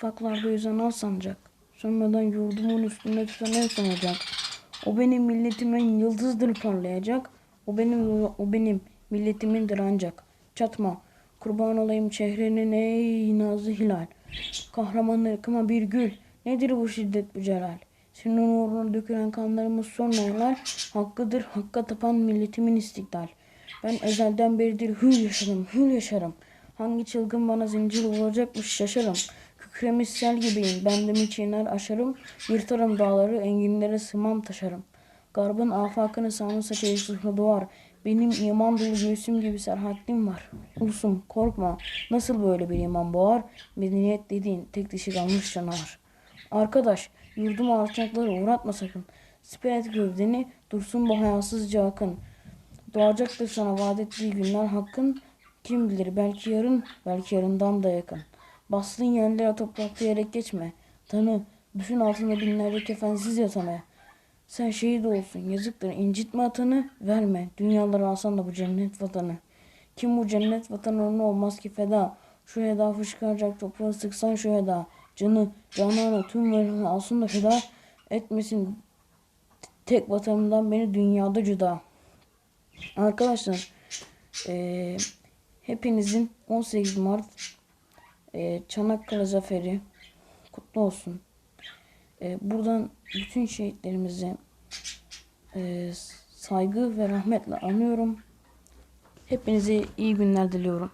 Faklarda yüzen al sancak. Sönmeden yurdumun üstünde tüten en son ocak. O benim milletimin yıldızdır parlayacak. O benim o benim milletimindir ancak. Çatma. Kurban olayım çehrenin ey nazlı hilal. Kahraman ırkıma bir gül. Nedir bu şiddet bu celal? Senin uğruna dökülen kanlarımız son aylar. Hakkıdır hakka tapan milletimin istiklal. Ben ezelden beridir hür yaşarım, hür yaşarım. Hangi çılgın bana zincir vuracakmış şaşarım. Kükremiş sel gibiyim, bendimi çiğner aşarım. Yırtarım dağları, enginlere sımam taşarım. Garbın afakını sağını saçı zırhlı doğar. Benim iman dolu göğsüm gibi serhatlim var. Ulusum korkma, nasıl böyle bir iman boğar? Medeniyet dediğin tek dişi kalmış canavar. Arkadaş, yurdum alçakları uğratma sakın. Siper et gövdeni, dursun bu hayasızca akın. Doğacaktır sana vaat ettiği günler hakkın. Kim bilir belki yarın, belki yarından da yakın. Bastığın yerlere topraklayarak geçme. Tanı, düşün altında binlerce kefensiz yatamaya. Sen şehit olsun, yazıktır, incitme atanı, verme. Dünyaları alsan da bu cennet vatanı. Kim bu cennet vatanı onun olmaz ki feda. Şu heda fışkıracak toprağı sıksan şu heda. Canı, cananı, tüm varlığını alsın da feda etmesin. Tek vatanımdan beni dünyada cüda. Arkadaşlar eee, hepinizin 18 Mart eee, Çanakkale Zaferi kutlu olsun. Eee, buradan bütün şehitlerimize eee, saygı ve rahmetle anıyorum. Hepinize iyi günler diliyorum.